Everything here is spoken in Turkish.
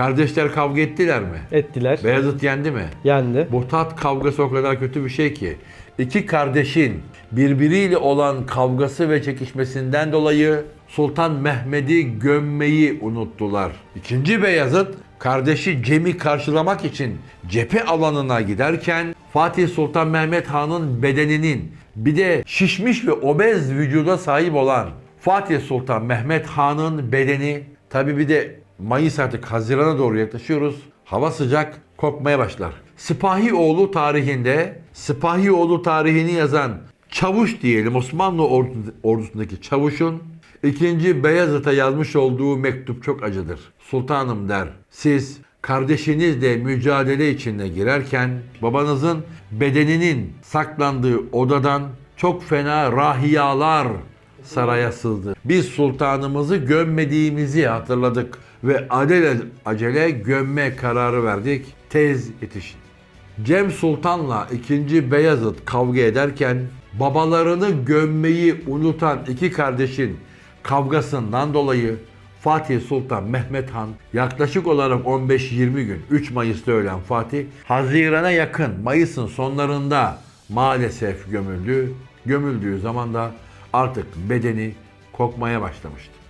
Kardeşler kavga ettiler mi? Ettiler. Beyazıt yendi mi? Yendi. Bu tat kavgası o kadar kötü bir şey ki. İki kardeşin birbiriyle olan kavgası ve çekişmesinden dolayı Sultan Mehmet'i gömmeyi unuttular. İkinci Beyazıt kardeşi Cem'i karşılamak için cephe alanına giderken Fatih Sultan Mehmet Han'ın bedeninin bir de şişmiş ve obez vücuda sahip olan Fatih Sultan Mehmet Han'ın bedeni tabi bir de Mayıs artık Haziran'a doğru yaklaşıyoruz. Hava sıcak, kokmaya başlar. Sipahioğlu tarihinde, Sipahioğlu tarihini yazan çavuş diyelim Osmanlı ordu- ordusundaki çavuşun ikinci Beyazıt'a yazmış olduğu mektup çok acıdır. Sultanım der, siz kardeşinizle mücadele içine girerken babanızın bedeninin saklandığı odadan çok fena rahiyalar saraya sızdı. Biz sultanımızı gömmediğimizi hatırladık ve acele, acele gömme kararı verdik. Tez yetişin. Cem Sultan'la 2. Beyazıt kavga ederken babalarını gömmeyi unutan iki kardeşin kavgasından dolayı Fatih Sultan Mehmet Han yaklaşık olarak 15-20 gün 3 Mayıs'ta ölen Fatih Haziran'a yakın Mayıs'ın sonlarında maalesef gömüldü. Gömüldüğü zaman da artık bedeni kokmaya başlamıştı.